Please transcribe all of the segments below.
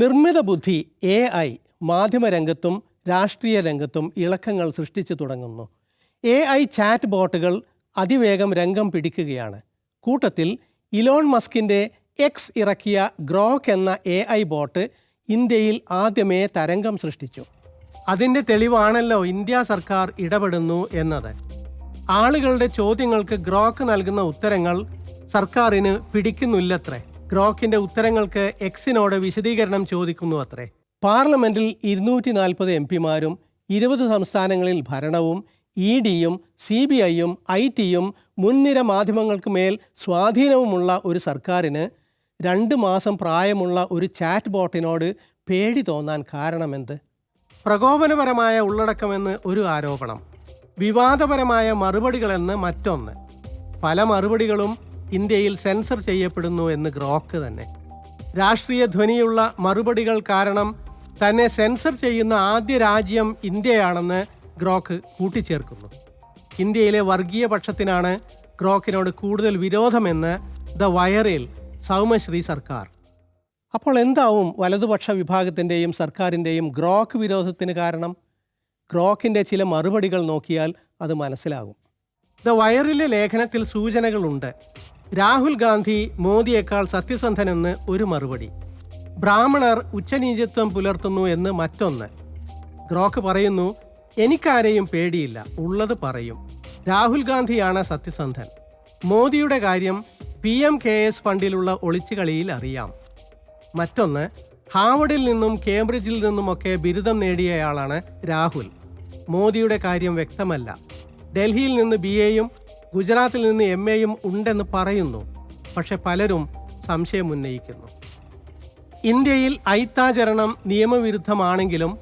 നിർമ്മിത ബുദ്ധി A I മാധ്യമരംഗത്തും രാഷ്ട്രീയ രംഗത്തും ഇളക്കങ്ങൾ സൃഷ്ടിച്ചു തുടങ്ങുന്നു. എ ഐ ചാറ്റ് ബോട്ടുകൾ അതിവേഗം രംഗം പിടിക്കുകയാണ്. കൂട്ടത്തിൽ ഇലോൺ മസ്കിന്റെ എക്സ് ഇറക്കിയ ഗ്രോക്ക് എന്ന എ ഐ ബോട്ട് ഇന്ത്യയിൽ ആദ്യമേ തരംഗം സൃഷ്ടിച്ചു. അതിന്റെ തെളിവാണല്ലോ ഇന്ത്യ സർക്കാർ ഇടപെടുന്നു എന്നത്. ആളുകളുടെ ചോദ്യങ്ങൾക്ക് ഗ്രോക്ക് നൽകുന്ന ഉത്തരങ്ങൾ സർക്കാരിന് പിടിക്കുന്നില്ലത്രേ. ഗ്രോക്കിന്റെ ഉത്തരങ്ങൾക്ക് എക്സിനോട് വിശദീകരണം ചോദിക്കുന്നു അത്രേ. പാർലമെന്റിൽ ഇരുന്നൂറ്റി നാൽപ്പത് എം പിമാരും ഇരുപത് സംസ്ഥാനങ്ങളിൽ ഭരണവും ഇ ഡിയും സി ബി ഐയും ഐ ടിയും മുൻനിര മാധ്യമങ്ങൾക്ക് മേൽ സ്വാധീനവുമുള്ള ഒരു സർക്കാരിന് രണ്ട് മാസം പ്രായമുള്ള ഒരു ചാറ്റ് ബോട്ടിനോട് പേടി തോന്നാൻ കാരണമെന്ത്? പ്രകോപനപരമായ ഉള്ളടക്കമെന്ന് ഒരു ആരോപണം. വിവാദപരമായ മറുപടികളെന്ന് മറ്റൊന്ന്. പല മറുപടികളും ഇന്ത്യയിൽ സെൻസർ ചെയ്യപ്പെടുന്നു എന്ന് ഗ്രോക്ക് തന്നെ. രാഷ്ട്രീയ ധ്വനിയുള്ള മറുപടികൾ കാരണം തന്നെ സെൻസർ ചെയ്യുന്ന ആദ്യ രാജ്യം ഇന്ത്യയാണെന്ന് ഗ്രോക്ക് കൂട്ടിച്ചേർക്കുന്നു. ഇന്ത്യയിലെ വർഗീയ പക്ഷത്തിനാണ് ഗ്രോക്കിനോട് കൂടുതൽ വിരോധമെന്ന് ദ വയറിൽ സൗമശ്രീ സർക്കാർ. അപ്പോൾ എന്താവും വലതുപക്ഷ വിഭാഗത്തിന്റെയും സർക്കാരിന്റെയും ഗ്രോക്ക് വിരോധത്തിന് കാരണം? ഗ്രോക്കിന്റെ ചില മറുപടികൾ നോക്കിയാൽ അത് മനസ്സിലാകും. ദ വയറിലെ ലേഖനത്തിൽ സൂചനകളുണ്ട്. രാഹുൽ ഗാന്ധി മോദിയേക്കാൾ സത്യസന്ധനെന്ന് ഒരു മറുപടി. ബ്രാഹ്മണർ ഉച്ചനീചത്വം പുലർത്തുന്നു എന്ന് മറ്റൊന്ന്. ഗ്രോക്ക് പറയുന്നു എനിക്കാരെയും പേടിയില്ല ഉള്ളത് പറയും. രാഹുൽ ഗാന്ധിയാണ് സത്യസന്ധൻ. മോദിയുടെ കാര്യം പി എം കെ എസ് ഫണ്ടിലുള്ള ഒളിച്ചുകളിയിൽ അറിയാം. മറ്റൊന്ന് ഹാവഡിൽ നിന്നും കേംബ്രിഡ്ജിൽ നിന്നുമൊക്കെ ബിരുദം നേടിയയാളാണ് രാഹുൽ. മോദിയുടെ കാര്യം വ്യക്തമല്ല. ഡൽഹിയിൽ നിന്ന് ബി എയും ഗുജറാത്തിൽ നിന്ന് എം എയും ഉണ്ടെന്ന് പറയുന്നു. പക്ഷെ പലരും സംശയമുന്നയിക്കുന്നു ഇന്ത്യയിൽ ഐത്താചരണം നിയമവിരുദ്ധമാണെങ്കിലും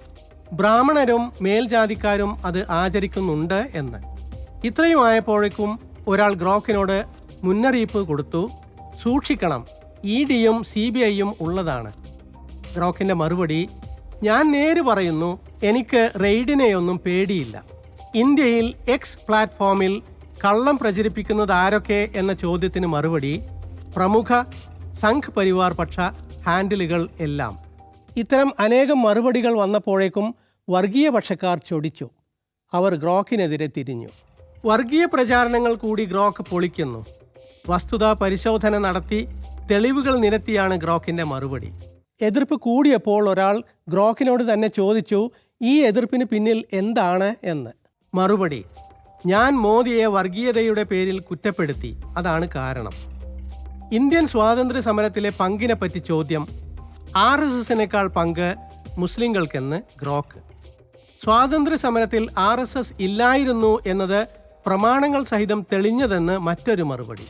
ബ്രാഹ്മണരും മേൽജാതിക്കാരും അത് ആചരിക്കുന്നുണ്ട് എന്ന്. ഇത്രയും ആയപ്പോഴേക്കും ഒരാൾ ഗ്രോക്കിനോട് മുന്നറിയിപ്പ് കൊടുത്തു. സൂക്ഷിക്കണം ഇ ഡിയും സി ബി ഐയും ഉള്ളതാണ്. ഗ്രോക്കിന്റെ മറുപടി ഞാൻ നേര് പറയുന്നു എനിക്ക് റെയ്ഡിനെയൊന്നും പേടിയില്ല. ഇന്ത്യയിൽ എക്സ് പ്ലാറ്റ്ഫോമിൽ കള്ളം പ്രചരിപ്പിക്കുന്നത് ആരൊക്കെ എന്ന ചോദ്യത്തിന് മറുപടി പ്രമുഖ സംഘ് പരിവാർ പക്ഷ ഹാൻഡിലുകൾ എല്ലാം. ഇത്തരം അനേകം മറുപടികൾ വന്നപ്പോഴേക്കും വർഗീയ പക്ഷക്കാർ ചൊടിച്ചു. അവർ ഗ്രോക്കിനെതിരെ തിരിഞ്ഞു. വർഗീയ പ്രചാരണങ്ങൾ കൂടി ഗ്രോക്ക് പൊളിക്കുന്നു. വസ്തുതാ പരിശോധന നടത്തി തെളിവുകൾ നിരത്തിയാണ് ഗ്രോക്കിന്റെ മറുപടി. എതിർപ്പ് കൂടിയപ്പോൾ ഒരാൾ ഗ്രോക്കിനോട് തന്നെ ചോദിച്ചു ഈ എതിർപ്പിന് പിന്നിൽ എന്താണ്? എന്ന്. മറുപടി ഞാൻ മോദിയെ വർഗീയതയുടെ പേരിൽ കുറ്റപ്പെടുത്തി. അതാണ് കാരണം. ഇന്ത്യൻ സ്വാതന്ത്ര്യ സമരത്തിലെ പങ്കിനെ പറ്റി ചോദ്യം ആർ എസ് എസിനേക്കാൾ പങ്ക് മുസ്ലിങ്ങൾക്കെന്ന് ഗ്രോക്ക്. സ്വാതന്ത്ര്യ സമരത്തിൽ ആർ എസ് എസ് ഇല്ലായിരുന്നു എന്നത് പ്രമാണങ്ങൾ സഹിതം തെളിഞ്ഞതെന്ന് മറ്റൊരു മറുപടി.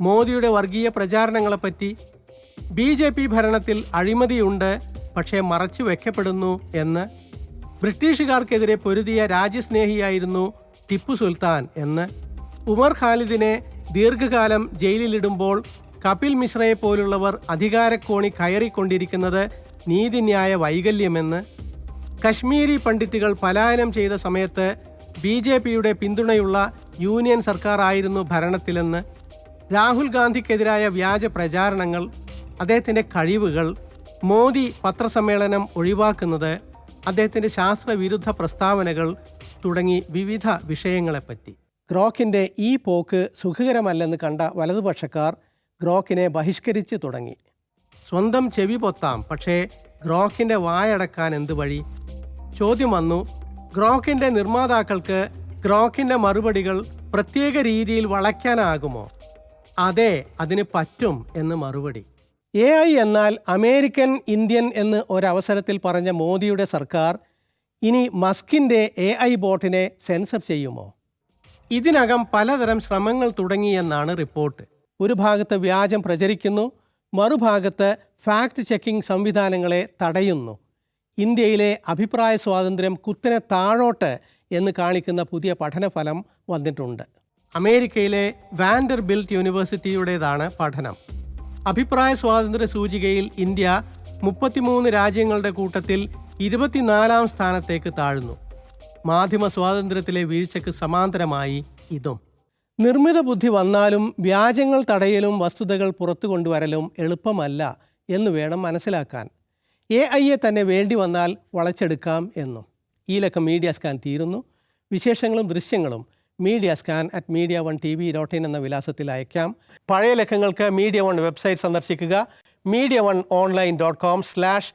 മോദിയുടെ വർഗീയ പ്രചാരണങ്ങളെപ്പറ്റി ബി ജെ പി ഭരണത്തിൽ അഴിമതിയുണ്ട് പക്ഷേ മറച്ചു വെക്കപ്പെടുന്നു എന്ന് ബ്രിട്ടീഷുകാർക്കെതിരെ പൊരുതിയ രാജ്യസ്നേഹിയായിരുന്നു ടിപ്പു സുൽത്താൻ എന്ന്. ഉമർ ഖാലിദിനെ ദീർഘകാലം ജയിലിലിടുമ്പോൾ കപിൽ മിശ്രയെ പോലുള്ളവർ അധികാരക്കോണി കയറിക്കൊണ്ടിരിക്കുന്നത് നീതിന്യായ വൈകല്യമെന്ന്. കശ്മീരി പണ്ഡിറ്റുകൾ പലായനം ചെയ്ത സമയത്ത് ബി ജെ പിയുടെ പിന്തുണയുള്ള യൂണിയൻ സർക്കാർ ആയിരുന്നു ഭരണത്തിലെന്ന്. രാഹുൽ ഗാന്ധിക്കെതിരായ വ്യാജ പ്രചാരണങ്ങൾ അദ്ദേഹത്തിന്റെ കഴിവുകൾ മോദി പത്രസമ്മേളനം ഒഴിവാക്കുന്നത് അദ്ദേഹത്തിന്റെ ശാസ്ത്രവിരുദ്ധ പ്രസ്താവനകൾ തുടങ്ങി വിവിധ വിഷയങ്ങളെപ്പറ്റി. ഗ്രോക്കിന്റെ ഈ പോക്ക് സുഖകരമല്ലെന്ന് കണ്ട വലതുപക്ഷക്കാർ ഗ്രോക്കിനെ ബഹിഷ്കരിച്ചു തുടങ്ങി. സ്വന്തം ചെവി പൊത്താം പക്ഷേ ഗ്രോക്കിന്റെ വായടക്കാൻ എന്ത് വഴി? ചോദ്യം വന്നു ഗ്രോക്കിന്റെ നിർമ്മാതാക്കൾക്ക് ഗ്രോക്കിന്റെ മറുപടികൾ പ്രത്യേക രീതിയിൽ വളയ്ക്കാനാകുമോ? അതെ അതിന് പറ്റും എന്ന് മറുപടി. എ ഐ എന്നാൽ അമേരിക്കൻ ഇന്ത്യൻ എന്ന് ഒരവസരത്തിൽ പറഞ്ഞ മോദിയുടെ സർക്കാർ ഇനി മസ്കിന്റെ എ ഐ ബോട്ടിനെ സെൻസർ ചെയ്യുമോ? ഇതിനകം പലതരം ശ്രമങ്ങൾ തുടങ്ങിയെന്നാണ് റിപ്പോർട്ട്. ഒരു ഭാഗത്ത് വ്യാജം പ്രചരിക്കുന്നു മറുഭാഗത്ത് ഫാക്ട് ചെക്കിംഗ് സംവിധാനങ്ങളെ തടയുന്നു. ഇന്ത്യയിലെ അഭിപ്രായ സ്വാതന്ത്ര്യം കുത്തനെ താഴോട്ട് എന്ന് കാണിക്കുന്ന പുതിയ പഠനഫലം വന്നിട്ടുണ്ട്. അമേരിക്കയിലെ വാൻഡർ ബിൽറ്റ് യൂണിവേഴ്സിറ്റിയുടേതാണ് പഠനം. അഭിപ്രായ സ്വാതന്ത്ര്യ സൂചികയിൽ ഇന്ത്യ മുപ്പത്തിമൂന്ന് രാജ്യങ്ങളുടെ കൂട്ടത്തിൽ ഇരുപത്തിനാലാം സ്ഥാനത്തേക്ക് താഴ്ന്നു. മാധ്യമ സ്വാതന്ത്ര്യത്തിലെ വീഴ്ചയ്ക്ക് സമാന്തരമായി ഇതും. നിർമ്മിത ബുദ്ധി വന്നാലും വ്യാജങ്ങൾ തടയലും വസ്തുതകൾ പുറത്തു കൊണ്ടുവരലും എളുപ്പമല്ല എന്ന് വേണം മനസ്സിലാക്കാൻ. എ ഐയെ തന്നെ വേണ്ടി വന്നാൽ വളച്ചെടുക്കാം എന്നും. ഈ ലക്കം മീഡിയ സ്കാൻ തീരുന്നു. വിശേഷങ്ങളും ദൃശ്യങ്ങളും media scan at media one TV dot in in എന്ന വിലാസത്തിൽ അയക്കാം. പഴയ ലക്കങ്ങൾക്ക് മീഡിയ വൺ വെബ്സൈറ്റ് സന്ദർശിക്കുക. Media one online dot com slash